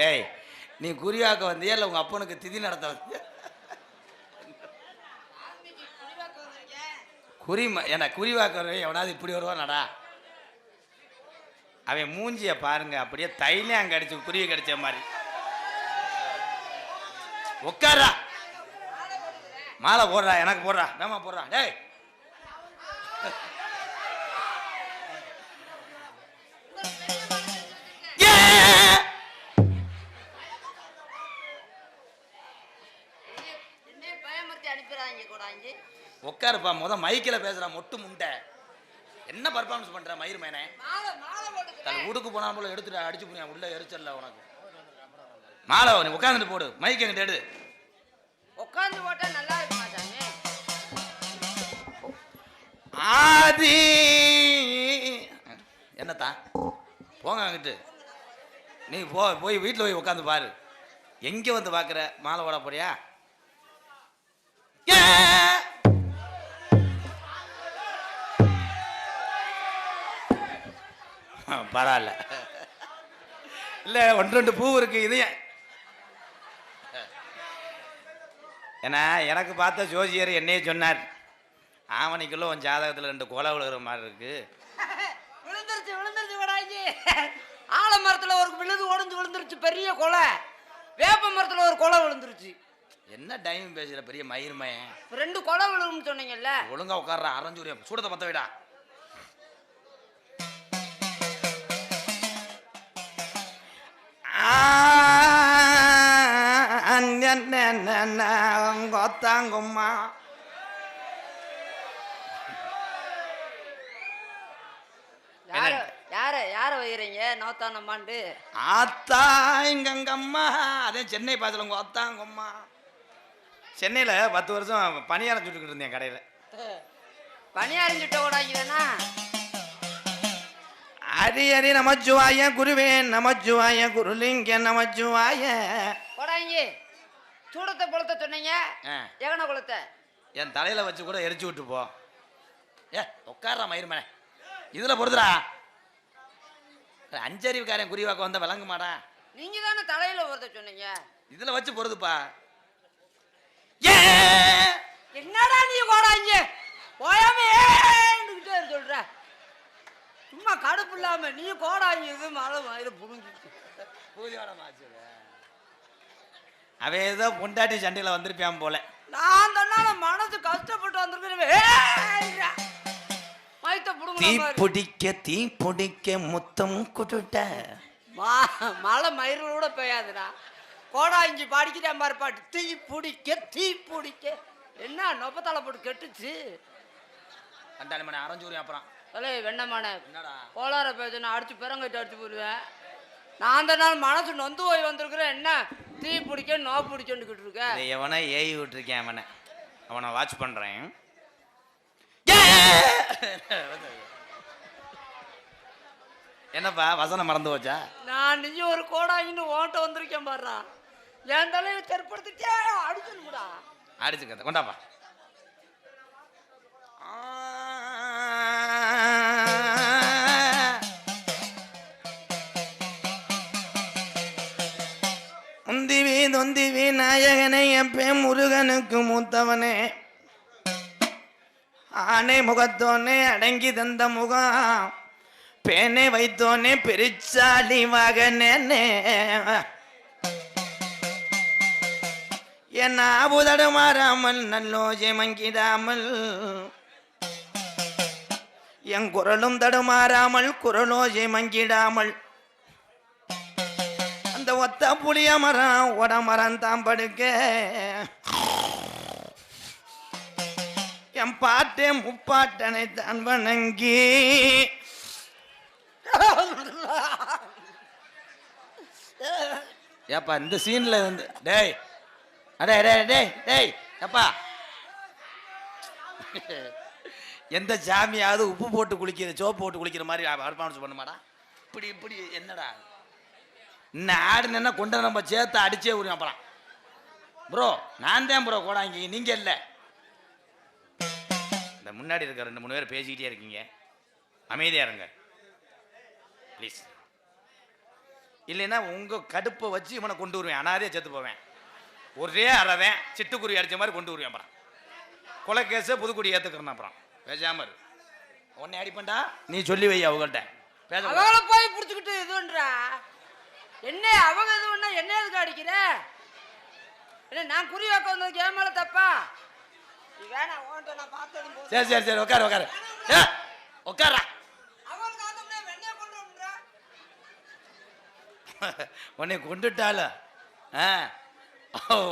டேய் நீ குறியாக்க வந்தியா இல்லை உங்கள் அப்பனுக்கு திதி நடத்த வந்தியா? குறி ஏன்னா என்ன குறிவாக்குறவன் எவனாவது இப்படி வருவானடா? அவன் மூஞ்சிய பாருங்க அப்படியே தைலம் கடிச்சு குருவி கடிச்ச மாதிரி. உட்காரா மாலை போடுறா எனக்கு போடுறா வேமா போடுறா. டேய் உட்காருப்பா முத மைக்கில் பேசுறா மொட்டு முண்டை. என்ன பர்ஃபார்மன்ஸ் பண்ற மயிர் மேனே? தன் உடுக்கு போனா போல எடுத்துட்டு அடிச்சு புரியா உள்ள எரிச்சல்ல உனக்கு. மாலை நீ உட்காந்துட்டு போடு. மைக் எங்கிட்ட எடு. உட்காந்து போட்டா நல்லா இருக்குமா ஆதி. என்னத்தா? போங்க அங்கிட்டு. நீ போ போய் வீட்டில் போய் உட்காந்து பாரு. எங்கே வந்து பார்க்குற மாலை போட போறியா? ஏ! பரவாயில்ல. இல்லை ஒன்று ரெண்டு பூ இருக்கு இது ஏன்? ஏன்னா எனக்கு பார்த்த ஜோசியர் என்னையே சொன்னார் ஆவணிக்குள்ள உன் ஜாதகத்தில் ரெண்டு கொலை விழுகிற மாதிரி இருக்கு. விழுந்துருச்சு விழுந்துருச்சு கூடாங்க ஆலமரத்துல ஒரு விழுது உடைஞ்சு விழுந்துருச்சு பெரிய கொலை. வேப்ப மரத்துல ஒரு கொலை விழுந்துருச்சு. என்ன டைம் பேசுகிற பெரிய மயிர் மயன்? ரெண்டு கொலை விழுகும்னு சொன்னீங்கல்ல. ஒழுங்கா உட்கார்ற அரைஞ்சூரியா சூடத்தை பற்ற விடா. கொத்தாங்கும்மா யார யார யார வைக்கிறீங்க நோத்தானம்மாண்டு. ஆத்தா எங்கங்கம்மா அதே சென்னை பாசல உங்க அத்தாங்கம்மா சென்னையில் பத்து வருஷம் பணியாரம் சுட்டுக்கிட்டு இருந்தேன் கடையில். பனி அறிஞ்சுட்ட கூடாங்கன்னா ஹரி ஹரி நமச்சிவாய குருவே நமச்சிவாய குருலிங்க நமச்சிவாய. கூடாங்க சூடத்தை புலத்த சொன்னீங்க. எகன குளத்தை? என் தலையில வச்சு கூட எரிச்சு விட்டு போ. ஏ உட்கார்றா மயிர்மனை இதுல பொறுத்துடா. அஞ்சறிவுக்காரன் குறிவாக்க வந்த விளங்க மாடா நீங்க தானே தலையில ஒருத்த சொன்னீங்க. இதுல வச்சு பொறுதுப்பா ஏ! என்னடா நீ கோடாங்க போயாம சொல்ற? சும்மா கடுப்பு இல்லாம நீ கோடாங்க இது மழை மயில புடுங்கிச்சு பூஜையோட மாச்சு. அவன் ஏதோ பொண்டாட்டி சண்டையில வந்திருப்பான் போல. நான் தன்னால மனசு கஷ்டப்பட்டு வந்திருக்கிறேன். தீ புடுங்க பிடிக்க தீ பிடிக்க முத்தம் குட்டுட்ட மழை மயிரோட பெய்யாதுடா. கோடாங்கி பாடிக்கிறேன் மாதிரி பாட்டு. தீ பிடிக்க தீ பிடிக்க. என்ன நொப்பத்தலை போட்டு கெட்டுச்சு. மணி அரைஞ்சூரி அப்புறம். வெண்ணமான என்னடா? கோளார பேசுனா அடிச்சு பெரங்கட்டு அடிச்சு போடுவேன். நான் அந்த நாள் மனசு நொந்து போய் வந்திருக்கிறேன் என்ன? தீ பிடிக்க நோ பிடிக்கன்னுக்கிட்டு இருக்க. எவனை ஏவி விட்டுருக்கேன் அவனை? அவனை வாட்ச் பண்றேன். என்னப்பா வசனம் மறந்து போச்சா? நான் நீ ஒரு கோடாங்கின்னு ஓட்ட வந்திருக்கேன் பாடுறா என் தலையில தெற்படுத்திட்டே அடிச்சுடா அடிச்சு கத்த கொண்டாப்பா உந்திவி தொந்திவி நாயகனை எப்பே முருகனுக்கு மூத்தவனே. ஆனை முகத்தோனே அடங்கி தந்த முகம். பேனை வைத்தோனே பெருச்சாலி மகனே என் ஆபுதடு மாறாமல் நல்லோஜை மங்கிடாமல். என் குரலும் தடுமாறாமல் குரலோஜை மங்கிடாமல். ஒத்த புளிய மரம் உட மரம் தான் படுக்க. என் பாட்டே முப்பாட்டனை தான் வணங்கி. ஏப்பா இந்த சீன்ல வந்து டேய். அடே டே டேய் டேய் ஏப்பா. எந்த சாமியாவது உப்பு போட்டு குளிக்கிற சோப்பு போட்டு குளிக்கிற மாதிரி பர்ஃபார்மன்ஸ் பண்ணுமாடா. இப்படி இப்படி என்னடா? இன்னும் ஆடுனா கொண்டு நம்ம சேர்த்து அடிச்சே விடுவோம் அப்புறம் ப்ரோ நான் தான் ப்ரோ கோடாங்கி நீங்க இல்லை. இந்த முன்னாடி இருக்க ரெண்டு மூணு பேர் பேசிக்கிட்டே இருக்கீங்க. அமைதியாக இருங்க. ப்ளீஸ் இல்லைன்னா உங்கள் கடுப்பை வச்சு இவனை கொண்டு வருவேன். அனாதே செத்து போவேன். ஒரே அறவேன். சிட்டுக்குருவி அடித்த மாதிரி கொண்டு வருவேன் அப்புறம் கொலை கேஸை புதுக்குடி ஏற்றுக்கிறேன் அப்புறம் பேசாமல் இரு. உன்னை அடிப்பண்டா நீ சொல்லி வை அவங்கள்ட்ட. பேச போய் பிடிச்சிக்கிட்டு இதுன்றா? என்ன அவங்க இது பண்ணா என்ன எதுக்கு அடிக்கிற? என்ன நான் குறி வைக்க வந்ததுக்கு மேல தப்பா? நீ வேணாம் நான் போதும். சரி சரி சரி உட்காரு உட்காரு. ஏ, வந்துடுறா உன்னை கொண்டுட்டால ஆ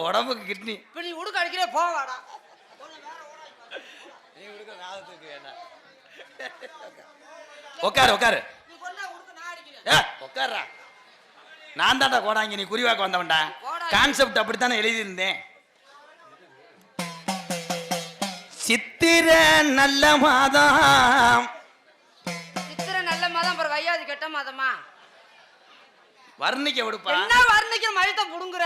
உடம்புக்கு கிட்னி. இப்ப நீ உடுக்க அடிக்கிற போவாடா நீ கொடுக்க நாதத்துக்கு என்ன? உட்காரு உட்காரு. உடுக்க உட்கார்றா நான் தான்டா கோடாங்கி நீ குறிவாக்க வந்தவன்டா. கான்செப்ட் அப்படித்தானே எழுதியிருந்தேன். சித்திர நல்ல மாதம். சித்திரை நல்ல மாதம் அப்புறம் வையாதி கெட்ட மாதமா? வர்ணிக்க விடுப்பா. என்ன வர்ணிக்க மழுத்த புடுங்குற?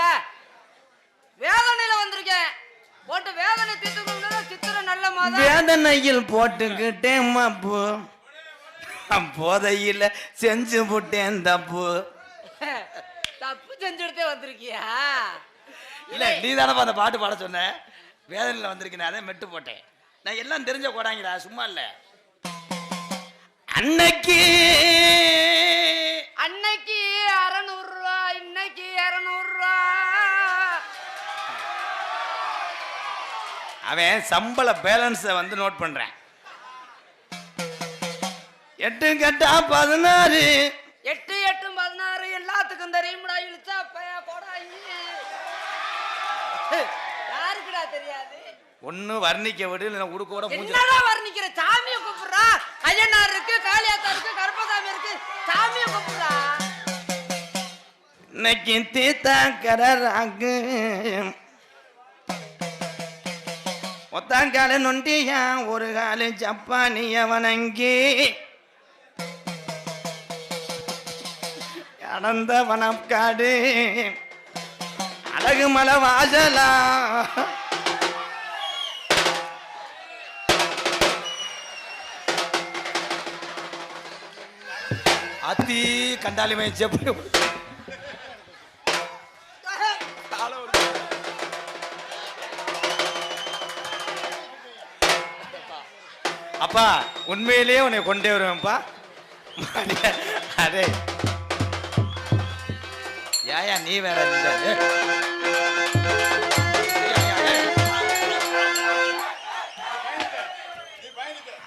வேதனையில வந்திருக்கேன். போட்டு வேதனை தீர்த்துக்கணும் சித்திரை நல்ல மாதம். வேதனையில் போட்டுக்கிட்டேன் மப்பு போதையில செஞ்சு போட்டேன் தப்பு. தப்பு செஞ்சுடுத்தே வந்திருக்கியா? இல்ல நீ தானப்பா அந்த பாட்டு பாட சொன்ன? வேதனையில் வந்திருக்கேன் அதே மெட்டு போட்டேன். நான் எல்லாம் தெரிஞ்ச கோடாங்கடா சும்மா இல்ல. அன்னைக்கு அன்னைக்கு அறநூறு ரூபா இன்னைக்கு இருநூறு ரூபா அவன் சம்பள பேலன்ஸை வந்து நோட் பண்றேன். எட்டு கட்டா பதினாறு எட்டு எட்டு பதினாறு எல்லாத்துக்கும் தெரியும்டா இழுச்சா பையா போடாங்க யாருக்குடா தெரியாது ஒண்ணு வர்ணிக்க விடு இல்லைன்னா உடுக்கோட என்னடா வர்ணிக்கிற? சாமியை கூப்பிடுறா? ஐயனார் இருக்கு காளியாத்தா இருக்கு கருப்பசாமி இருக்கு. சாமியை கூப்பிடுறா? இன்னைக்கு தீத்தா கரராக்கு ஒத்தாங்கால நொண்டியா ஒரு காலு ஜப்பானிய வணங்கி. அடந்த வனக்காடு. அழகு மலை வாசலா. அத்தி கண்டாலுமே செப்பு அப்பா உண்மையிலேயே உன்னை கொண்டே வருவேன்ப்பா. அதே ஏயா நீ வேற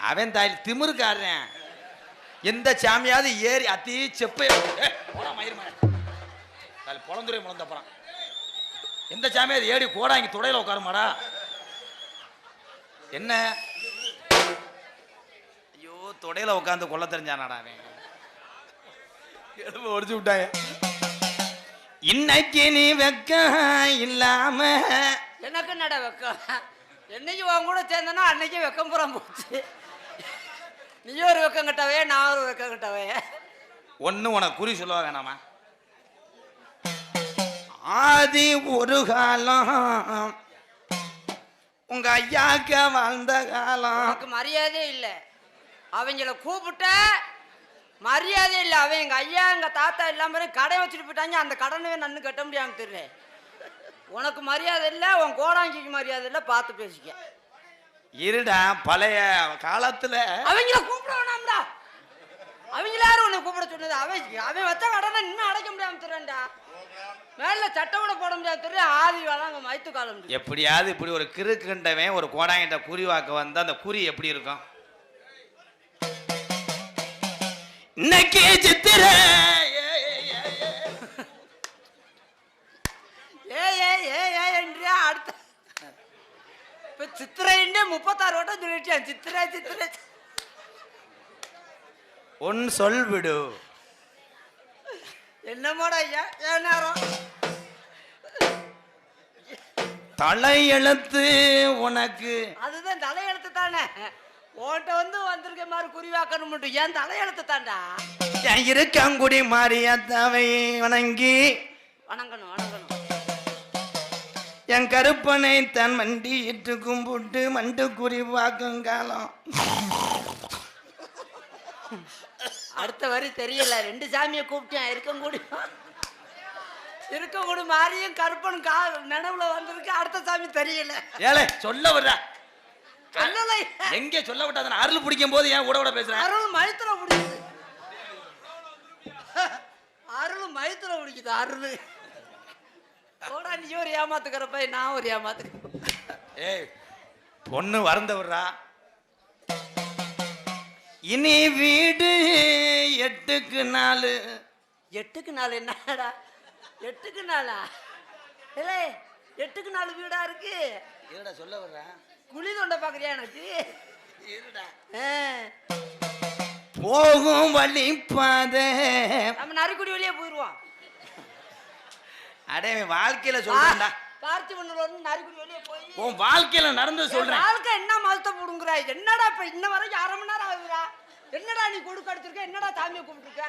அவன் தாய் திமுருக்காடுறேன் எந்த சாமியாவது ஏறி அத்தி செப்பை பொழந்துரை முழந்தப்பறான் எந்த சாமியாவது ஏறி கோடாங்கி துடையில உட்காருமாடா. என்ன? ஐயோ தொடையில உட்காந்து கொல்ல தெரிஞ்சானாடா அவன். எலும்பு ஒடிச்சு விட்டாங்க. இன்னைக்கு நீ வெக்க இல்லாம. எனக்கு நட வெக்கம்? என்னைக்கு உன் கூட சேர்ந்தனா அன்னைக்கு வெக்கம் புறம் போச்சு. நீ ஒரு வெக்கம் கட்டவே நான் ஒரு வெக்கம் கட்டவே ஒண்ணு உனக்கு குறி சொல்ல வேணாமா? ஆதி ஒரு காலம் உங்க ஐயாக்க வாழ்ந்த காலம். உனக்கு மரியாதையே இல்லை. அவங்கள கூப்பிட்ட மரியாதை இல்லை. அவன் எங்க ஐயா எங்க தாத்தா இல்லாம கடை வச்சுட்டு போயிட்டாங்க. அந்த கடனவே நன்னு கட்ட முடியாம தெரியும் உனக்கு மரியாதை இல்லை உன் கோடாங்கிக்கு மரியாதை இல்லை பார்த்து பேசிக்க. இருடா பழைய காலத்துல அவங்கள அவன் அவன் வச்ச கடனை இன்னும் அடைக்க முடியாம தெரியாண்டா மேல சட்டை கூட போட முடியாம தெரியும் ஆதி வளங்க மைத்து காலம் எப்படியாவது இப்படி ஒரு கிறுக்குண்டவன் ஒரு கோடாங்கிட்ட குறி வாக்க வந்தா அந்த குறி எப்படி இருக்கும்? இன்னைக்கு சித்திர ஏ ஏ ஏ ஏ. என்றே அடுத்த. இப்ப சித்திரைன்னே முப்பத்தாறு வட்டம் சொல்லிட்டேன் சித்திரை சித்திரை. உன் சொல் விடு என்னமோடா ஐயா? ஏன் நேரம்? தலையெழுத்து உனக்கு. அதுதான் தலையெழுத்து தானே. உன்கிட்ட வந்து வந்திருக்க மாதிரி குறிவாக்கணும் மட்டும். ஏன் தலையெழுத்து தான்டா? என் இருக்கங்குடி மாறியத்தாவை வணங்கி. வணங்கணும் வணங்கணும். என் கருப்பனை தன் மண்டி இட்டு கும்பிட்டு மண்டு குறி வாக்கும் காலம் அடுத்த வரி தெரியல. ரெண்டு சாமியை கூப்பிட்டேன் இருக்கங்கூடி இருக்கங்கூடி மாரியும் கருப்பன் கா நினைவுல வந்திருக்கு. அடுத்த சாமி தெரியல. ஏலே சொல்ல வர்றா எங்க சொல்ல விட்டாத அருள் பிடிக்கும் போது ஏன் கூட கூட பேசுறேன் அருள் மயத்துல பிடிக்குது. அருள் மயத்துல பிடிக்குது அருள். போடா நீ ஒரு ஏமாத்துக்கிறப்ப நான் ஒரு ஏமாத்துக்கிறேன் ஏய் பொண்ணு வறந்த விடுறா. இனி வீடு எட்டுக்கு நாலு. எட்டுக்கு நாள் என்னடா? எட்டுக்கு நாளா? இல்லை எட்டுக்கு நாலு வீடா இருக்கு? இருடா சொல்ல வர்றா. குழி தொண்டை பாக்குறியா எனக்கு? இருடா. போகும் வழி பாதை. நம்ம நரிக்குடி வழியே போயிடுவோம் அடே வாழ்க்கையில சொல்றேன்டா. பார்த்திபன் நரிக்குடி வெளியே போய் உன் வாழ்க்கையில நடந்து சொல்றேன். வாழ்க்கை என்ன மதத்தை புடுங்குறா? என்னடா இப்ப இன்ன வரைக்கும் அரை மணி நேரம் ஆகுதுடா? என்னடா நீ கொடுக்க அடிச்சிருக்க என்னடா சாமியை கூப்பிட்டுருக்க